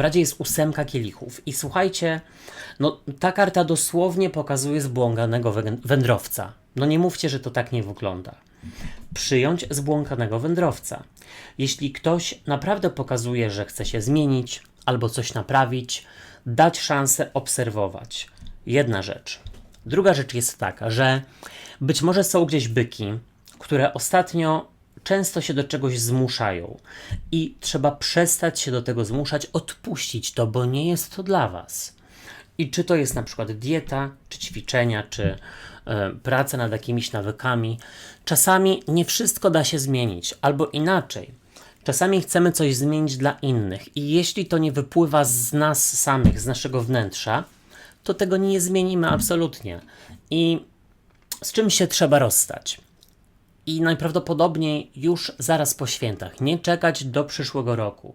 W jest ósemka kielichów. I słuchajcie, no ta karta dosłownie pokazuje zbłąkanego wę- wędrowca. No nie mówcie, że to tak nie wygląda. Przyjąć zbłąkanego wędrowca. Jeśli ktoś naprawdę pokazuje, że chce się zmienić albo coś naprawić, dać szansę obserwować. Jedna rzecz. Druga rzecz jest taka, że być może są gdzieś byki, które ostatnio często się do czegoś zmuszają i trzeba przestać się do tego zmuszać, odpuścić to, bo nie jest to dla Was. I czy to jest na przykład dieta, czy ćwiczenia, czy e, praca nad jakimiś nawykami, czasami nie wszystko da się zmienić, albo inaczej. Czasami chcemy coś zmienić dla innych, i jeśli to nie wypływa z nas samych, z naszego wnętrza, to tego nie zmienimy absolutnie. I z czym się trzeba rozstać? I najprawdopodobniej już zaraz po świętach, nie czekać do przyszłego roku.